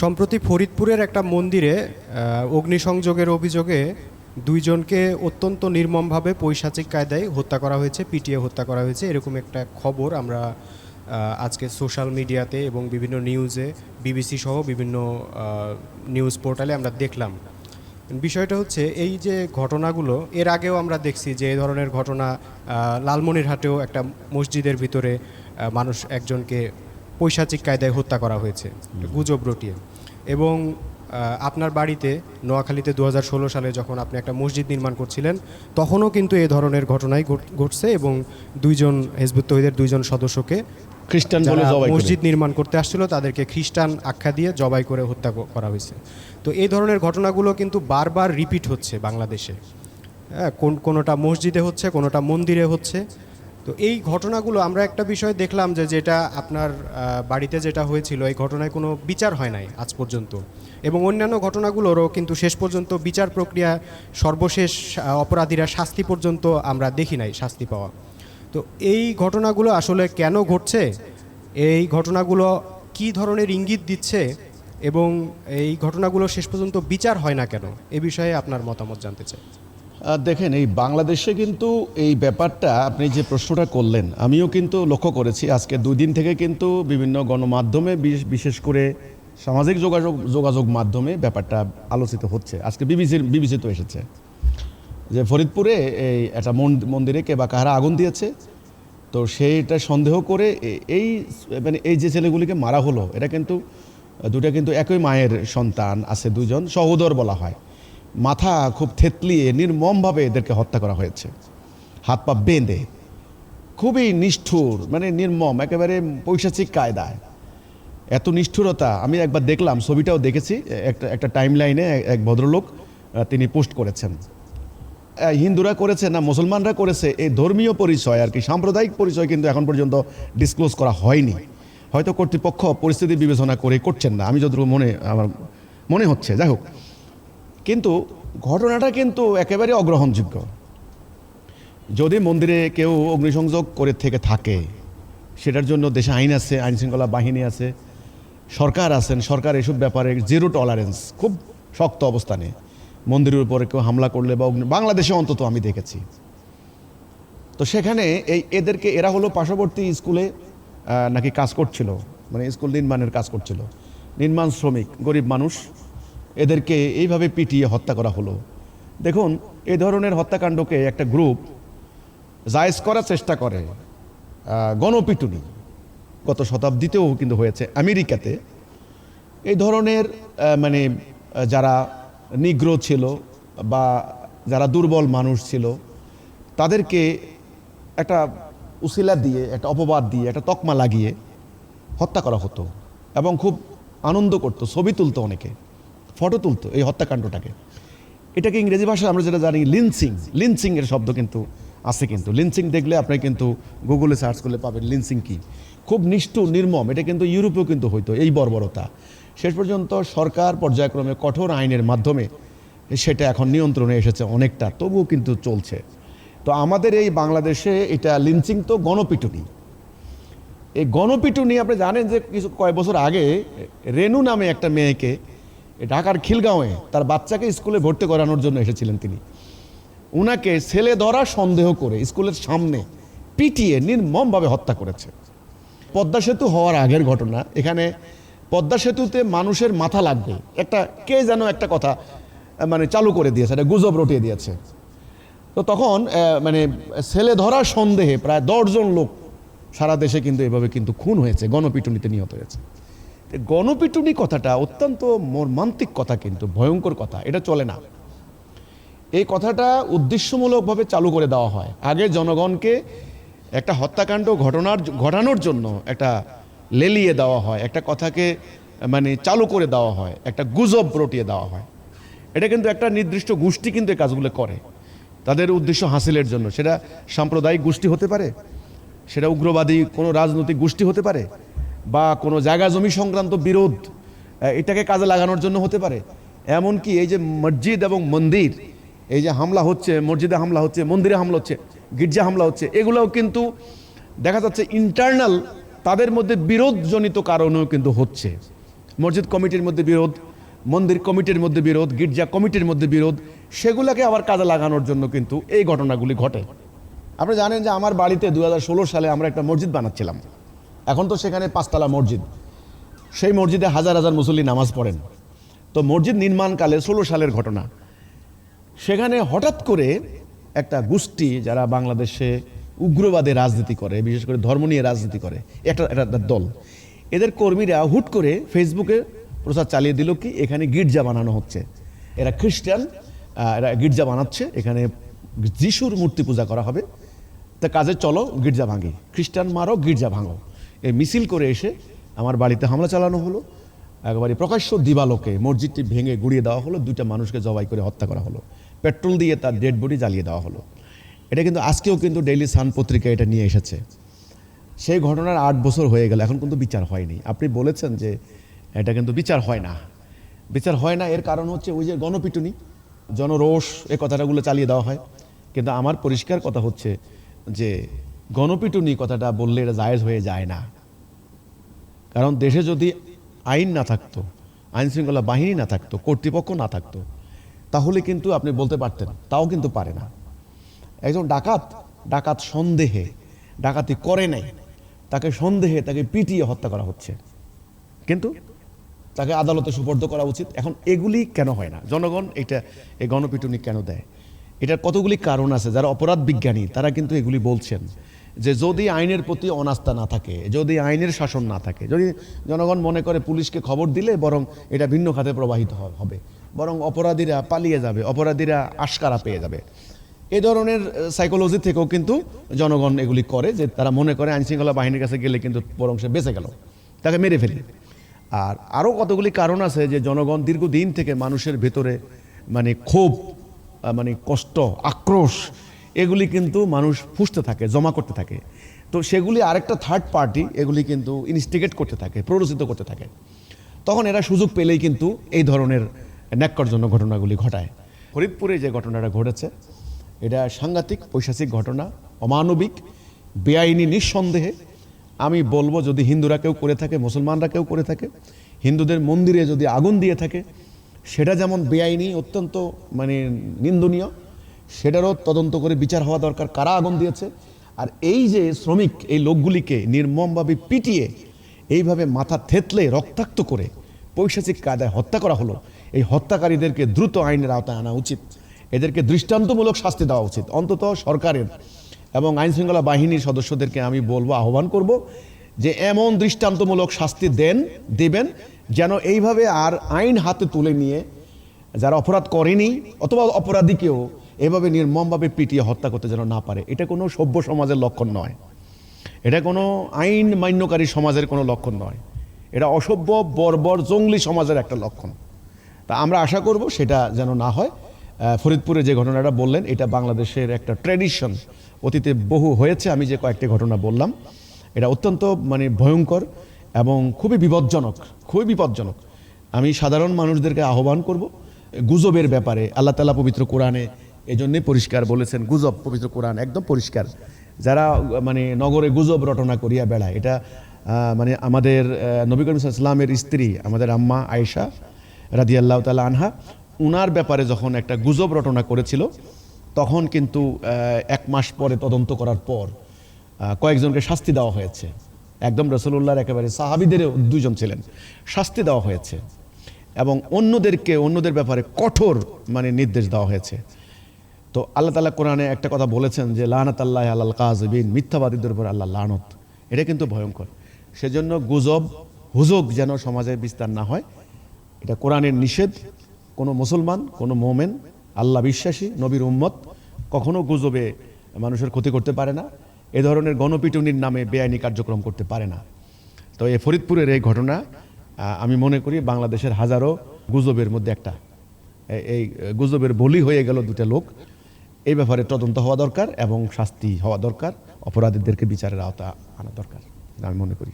সম্প্রতি ফরিদপুরের একটা মন্দিরে অগ্নিসংযোগের অভিযোগে দুইজনকে অত্যন্ত নির্মমভাবে পৈশাচিক কায়দায় হত্যা করা হয়েছে, পিটিয়ে হত্যা করা হয়েছে। এরকম একটা খবর আমরা আজকে সোশ্যাল মিডিয়াতে এবং বিভিন্ন নিউজে, বিবিসি সহ বিভিন্ন নিউজ পোর্টালে আমরা দেখলাম। বিষয়টা হচ্ছে, এই যে ঘটনাগুলো, এর আগেও আমরা দেখছি যে এই ধরনের ঘটনা লালমনিরহাটেও একটা মসজিদের ভিতরে মানুষ একজনকে পৈশাচিক কায়দায় হত্যা করা হয়েছে। গুজব রটিয়ে। এবং আপনার বাড়িতে নোয়াখালীতে দু হাজার ষোলো সালে যখন আপনি একটা মসজিদ নির্মাণ করছিলেন তখনও কিন্তু এ ধরনের ঘটনাই ঘট- ঘটছে এবং দুইজন হেজবুত তহিদের দুইজন সদস্যকে খ্রিস্টান বলে। মসজিদ নির্মাণ করতে আসছিল তাদেরকে খ্রিস্টান আখ্যা দিয়ে জবাই করে হত্যা করা হয়েছে। তো এই ধরনের ঘটনাগুলো কিন্তু বারবার রিপিট হচ্ছে বাংলাদেশে। হ্যাঁ কোন কোনোটা মসজিদে হচ্ছে কোনোটা মন্দিরে হচ্ছে। তো এই ঘটনাগুলো আমরা একটা বিষয় দেখলাম যে যেটা আপনার বাড়িতে যেটা হয়েছিল, এই ঘটনায় কোনো বিচার হয় নাই আজ পর্যন্ত। এবং অন্যান্য ঘটনাগুলোরও কিন্তু শেষ পর্যন্ত বিচার প্রক্রিয়া সর্বশেষ অপরাধীরা শাস্তি পর্যন্ত আমরা দেখি নাই শাস্তি পাওয়া। তো এই ঘটনাগুলো আসলে কেন ঘটছে? এই ঘটনাগুলো কি ধরনের ইঙ্গিত দিচ্ছে? এবং এই ঘটনাগুলো শেষ পর্যন্ত বিচার হয় না কেন? এ বিষয়ে আপনার মতামত জানতে চাই। দেখেন, এই বাংলাদেশে কিন্তু এই ব্যাপারটা আপনি যে প্রশ্নটা করলেন, আমিও কিন্তু লক্ষ্য করেছি। আজকে দুই দিন থেকে কিন্তু বিভিন্ন গণমাধ্যমে বিশেষ করে সামাজিক যোগাযোগ যোগাযোগ মাধ্যমে ব্যাপারটা আলোচিত হচ্ছে। আজকে বিবিসির বিবিসি তো এসেছে যে ফরিদপুরে এই একটা মন- মন্দিরে কে বা কাহারা আগুন দিয়েছে। তো সেইটা সন্দেহ করে এই মানে এই যে ছেলেগুলিকে মারা হলো, এটা কিন্তু, দুটা কিন্তু একই মায়ের সন্তান আছে দুজন, সহোদর বলা হয়। মাথা খুব থেতলিয়ে নির্মমভাবে এদেরকে হত্যা করা হয়েছে। হাত পা বেঁধে। খুবই নিষ্ঠুর মানে নির্মম, একেবারে পৈশাচিক কায়দায়। এত নিষ্ঠুরতা, আমি একবার দেখলাম, ছবিটাও দেখেছি, একটা একটা টাইম লাইনে এক ভদ্রলোক তিনি পোস্ট করেছেন। হিন্দুরা করেছে না মুসলমানরা করেছে, এই ধর্মীয় পরিচয় আর কি, সাম্প্রদায়িক পরিচয় কিন্তু এখন পর্যন্ত ডিসক্লোজ করা হয়নি। হয়তো কর্তৃপক্ষ পরিস্থিতি বিবেচনা করে করছেন না, আমি যতটুকু মনে, আমার মনে হচ্ছে। যাই হোক কিন্তু ঘটনাটা কিন্তু একেবারে অগ্রহণযোগ্য। যদি মন্দিরে কেউ অগ্নিসংযোগ করে থেকে থাকে, সেটার জন্য দেশে আইন আছে, আইন শৃঙ্খলা বাহিনী আছে, সরকার আছেন, সরকার এসব ব্যাপারে জিরো টলারেন্স খুব শক্ত অবস্থানে মন্দিরের উপরে কেউ হামলা করলে বা বাংলাদেশে অন্তত আমি দেখেছি। তো সেখানে এই এদেরকে, এরা হলো পার্শ্ববর্তী স্কুলে নাকি কাজ করছিল মানে স্কুল নির্মাণের কাজ করছিল। নির্মাণ শ্রমিক, গরিব মানুষ এদেরকে এইভাবে পিটিয়ে হত্যা করা হলো। দেখুন এই ধরনের হত্যাকাণ্ডকে একটা গ্রুপ জায়েজ করার চেষ্টা করে গণপিটুনি। গত শতাব্দীতেও কিন্তু হয়েছে। আমেরিকাতে এই ধরনের মানে যারা নিগ্র ছিল বা যারা দুর্বল মানুষ ছিল, তাদেরকে একটা উসিলা দিয়ে, একটা অপবাদ দিয়ে, একটা তকমা লাগিয়ে হত্যা করা হতো এবং খুব আনন্দ করতো, ছবি তুলতো অনেকে। ফটো তুলতো এই হত্যাকাণ্ডটাকে। এটাকে ইংরেজি ভাষায় আমরা যেটা জানি লিনসিং লিনসিং এর শব্দ কিন্তু আছে কিন্তু। লিনসিং দেখলে আপনি কিন্তু গুগলে সার্চ করলে পাবেন লিনসিং কি। খুব নিষ্ঠুর, নির্মম, এটা কিন্তু ইউরোপেও কিন্তু হইতো এই বর্বরতা। শেষ পর্যন্ত সরকার পর্যায়ক্রমে কঠোর আইনের মাধ্যমে সেটা এখন নিয়ন্ত্রণে এসেছে অনেকটা, তবুও কিন্তু চলছে। তো আমাদের এই বাংলাদেশে এটা লিনচিং তো গণপিটুনি। এই গণপিটুনি আপনি জানেন যে কিছু কয়েক বছর আগে রেনু নামে একটা মেয়েকে ঢাকার খিলগাঁওয়ে তার বাচ্চাকে স্কুলে ভর্তি করানোর জন্য এসেছিলেন তিনি। উনাকে ছেলে ধরা সন্দেহ করে স্কুলের সামনে পিটিয়ে নির্মমভাবে হত্যা করেছে। পদ্মা সেতু হওয়ার আগের ঘটনা, এখানে পদ্মা সেতুতে মানুষের মাথা লাগবে। একটা কে যেন একটা কথা মানে চালু করে দিয়েছে, একটা গুজব রটিয়ে দিয়েছে। তো তখন মানে ছেলে ধরা সন্দেহে প্রায় দশজন লোক সারা দেশে কিন্তু এভাবে কিন্তু খুন হয়েছে, গণপিটুনিতে নিহত হয়েছে। গণপিটুনি কথাটা অত্যন্ত মর্মান্তিক কথা কিন্তু, ভয়ঙ্কর কথা, এটা চলে না। এই কথাটা উদ্দেশ্যমূলকভাবে চালু করে দেওয়া হয়। আগে জনগণকে একটা হত্যাকাণ্ড ঘটনার ঘটানোর জন্য একটা লেলিয়ে দেওয়া হয়, একটা কথাকে মানে চালু করে দেওয়া হয়, একটা গুজব রটিয়ে দেওয়া হয়। এটা কিন্তু একটা নির্দিষ্ট গোষ্ঠী কিন্তু এই কাজগুলো করে। তাদের উদ্দেশ্য হাসিলের জন্য। সেটা সাম্প্রদায়িক গোষ্ঠী হতে পারে, সেটা উগ্রবাদী কোনো রাজনৈতিক গোষ্ঠী হতে পারে বা কোনো জায়গা জমি সংক্রান্ত বিরোধ এটাকে কাজে লাগানোর জন্য হতে পারে। এমনকি এই যে মসজিদ এবং মন্দির, এই যে হামলা হচ্ছে, মসজিদে হামলা হচ্ছে, মন্দিরে হামলা হচ্ছে, গির্জা হামলা হচ্ছে, এগুলোও কিন্তু দেখা যাচ্ছে ইন্টারনাল তাদের মধ্যে বিরোধজনিত কারণেও কিন্তু হচ্ছে। মসজিদ কমিটির মধ্যে বিরোধ, মন্দির কমিটির মধ্যে বিরোধ, গির্জা কমিটির মধ্যে বিরোধ, সেগুলোকে আবার কাজে লাগানোর জন্য কিন্তু এই ঘটনাগুলি ঘটে। আপনি জানেন যে আমার বাড়িতে দু হাজার ষোলো সালে আমরা একটা মসজিদ বানাচ্ছিলাম। এখন তো সেখানে পাঁচতলা মসজিদ। সেই মসজিদে হাজার হাজার মুসল্লি নামাজ পড়েন। তো মসজিদ নির্মাণকালে ষোলো সালের ঘটনা। সেখানে হঠাৎ করে একটা গোষ্ঠী যারা বাংলাদেশে উগ্রবাদে রাজনীতি করে, বিশেষ করে ধর্ম নিয়ে রাজনীতি করে একটা একটা দল। এদের কর্মীরা হুট করে ফেসবুকে প্রচার চালিয়ে দিল কি এখানে গির্জা বানানো হচ্ছে। এরা খ্রিস্টান এরা গির্জা বানাচ্ছে, এখানে যিশুর মূর্তি পূজা করা হবে। তা কাজে চলো গির্জা ভাঙি। খ্রিস্টান মারো, গির্জা ভাঙো। মিছিল করে এসে আমার বাড়িতে হামলা চালানো হলো। একবারে প্রকাশ্য দিবালোকে মসজিদটি ভেঙে গুড়িয়ে দেওয়া হলো, দুইটা মানুষকে জবাই করে হত্যা করা হলো। পেট্রোল দিয়ে তার ডেড বডি জ্বালিয়ে দেওয়া হলো। এটা কিন্তু আজকেও কিন্তু ডেইলি সান পত্রিকা এটা নিয়ে এসেছে। সেই ঘটনার আট বছর হয়ে গেল, এখন কিন্তু বিচার হয়নি। আপনি বলেছেন যে এটা কিন্তু বিচার হয় না। বিচার হয় না, এর কারণ হচ্ছে ওই যে গণপিটুনি, জনরোষ, এ কথাটাগুলো চালিয়ে দেওয়া হয়। কিন্তু আমার পরিষ্কার কথা হচ্ছে যে গণপিটুনি কথাটা বললে এটা জায়েজ হয়ে যায় না। কারণ দেশে যদি আইন না থাকতো আইন শৃঙ্খলা বাহিনী না থাকতো, কর্তৃপক্ষ না থাকতো, তাহলে কিন্তু আপনি বলতে পারতেন, তাও কিন্তু পারে না। একজন ডাকাত ডাকাত সন্দেহে, ডাকাতি করে নাই, তাকে সন্দেহে, তাকে পিটিয়ে হত্যা করা হচ্ছে। কিন্তু তাকে আদালতে সুপর্দ করা উচিত। এখন এগুলি কেন হয় না? জনগণ এটা, এই গণপিটুনি কেন দেয়? এটার কতগুলি কারণ আছে? যারা অপরাধ বিজ্ঞানী, তারা কিন্তু এগুলি বলছেন। যে যদি আইনের প্রতি অনাস্থা না থাকে, যদি আইনের শাসন না থাকে, যদি জনগণ মনে করে পুলিশকে খবর দিলে বরং এটা ভিন্ন খাতে প্রবাহিত হবে। বরং অপরাধীরা পালিয়ে যাবে, অপরাধীরা আশকারা পেয়ে যাবে। এ ধরনের সাইকোলজি থেকেও কিন্তু জনগণ এগুলি করে যে তারা মনে করে আইনশৃঙ্খলা বাহিনীর কাছে গেলে কিন্তু বরং সে বেঁচে গেল, তাকে মেরে ফেলি। আর আরও কতগুলি কারণ আছে যে জনগণ দীর্ঘদিন থেকে মানুষের ভেতরে মানে ক্ষোভ মানে কষ্ট, আক্রোশ এগুলি কিন্তু মানুষ ফুসতে থাকে, জমা করতে থাকে। তো সেগুলি আরেকটা থার্ড পার্টি এগুলি কিন্তু ইনস্টিগেট করতে থাকে, প্ররোচিত করতে থাকে। তখন এরা সুযোগ পেলেই কিন্তু এই ধরনের ন্যাক্করজনক ঘটনাগুলি ঘটায়। ফরিদপুরে যে ঘটনাটা ঘটেছে, এটা সাংঘাতিক, পৈশাচিক ঘটনা, অমানবিক, বেআইনি, নিঃসন্দেহে। আমি বলব যদি হিন্দুরা কেউ করে থাকে, মুসলমানরা কেউ করে থাকে, হিন্দুদের মন্দিরে যদি আগুন দিয়ে থাকে, সেটা যেমন বেআইনি, অত্যন্ত মানে নিন্দনীয় সেটারও তদন্ত করে বিচার হওয়া দরকার। কারা আগুন দিয়েছে? আর এই যে শ্রমিক, এই লোকগুলিকে নির্মমভাবে পিটিয়ে এইভাবে মাথা থেতলে রক্তাক্ত করে পৈশাচিক কায়দায় হত্যা করা হলো, এই হত্যাকারীদেরকে দ্রুত আইনের আওতায় আনা উচিত। এদেরকে দৃষ্টান্তমূলক শাস্তি দেওয়া উচিত। অন্তত সরকারের এবং আইনশৃঙ্খলা বাহিনীর সদস্যদেরকে আমি বলব, আহ্বান করব যে এমন দৃষ্টান্তমূলক শাস্তি দেন, দেবেন, যেন এইভাবে আর আইন হাতে তুলে নিয়ে যারা অপরাধ করেনি অথবা অপরাধীকেও এভাবে নির্মমভাবে পিটিয়ে হত্যা করতে যেন না পারে, এটা কোনো সভ্য সমাজের লক্ষণ নয়। এটা কোনো আইন মান্যকারী সমাজের কোনো লক্ষণ নয়। এটা অসভ্য, বর্বর, জঙ্গলি সমাজের একটা লক্ষণ। তা আমরা আশা করব সেটা যেন না হয়। ফরিদপুরে যে ঘটনাটা বললেন, এটা বাংলাদেশের একটা ট্র্যাডিশন। অতীতে বহু হয়েছে, আমি যে কয়েকটি ঘটনা বললাম। এটা অত্যন্ত মানে ভয়ঙ্কর এবং খুবই বিপজ্জনক খুবই বিপজ্জনক। আমি সাধারণ মানুষদেরকে আহ্বান করব, গুজবের ব্যাপারে, আল্লাহ তালা পবিত্র কোরআনে এই জন্যে পরিষ্কার বলেছেন, গুজব, পবিত্র কোরআন একদম পরিষ্কার। যারা মানে নগরে গুজব রটনা করিয়া বেড়ায়, এটা মানে আমাদের নবী করিম ইসলামের স্ত্রী, আমাদের আম্মা আয়েশা রাদি আল্লাহ আনহা, উনার ব্যাপারে যখন একটা গুজব রটনা করেছিল, তখন কিন্তু এক মাস পরে তদন্ত করার পর কয়েকজনকে শাস্তি দেওয়া হয়েছে। একদম রসুল্লাহর একেবারে সাহাবিদেরও দুইজন ছিলেন, শাস্তি দেওয়া হয়েছে। এবং অন্যদেরকে, অন্যদের ব্যাপারে কঠোর মানে নির্দেশ দেওয়া হয়েছে। তো আল্লাহ তালা কোরআনে একটা কথা বলেছেন যে লানত আল্লাহ আল্লাহ কাজবিন মিথ্যাবাদীদের উপর আল্লাহ লানত। এটা কিন্তু ভয়ঙ্কর। সেজন্য গুজব, হুজুগ যেন সমাজে বিস্তার না হয়, এটা কোরআনের নিষেধ। কোনো মুসলমান, কোনো মোমেন, আল্লাহ বিশ্বাসী, নবীর উম্মত কখনো গুজবে মানুষের ক্ষতি করতে পারে না। এ ধরনের গণপিটুনির নামে বেআইনি কার্যক্রম করতে পারে না। তো এই ফরিদপুরের এই ঘটনা আমি মনে করি বাংলাদেশের হাজারো গুজবের মধ্যে একটা। এই গুজবের বলি হয়ে গেল দুটা লোক। এই ব্যাপারে তদন্ত হওয়া দরকার এবং শাস্তি হওয়া দরকার। অপরাধীদেরকে বিচারের আওতা আনা দরকার, আমি মনে করি।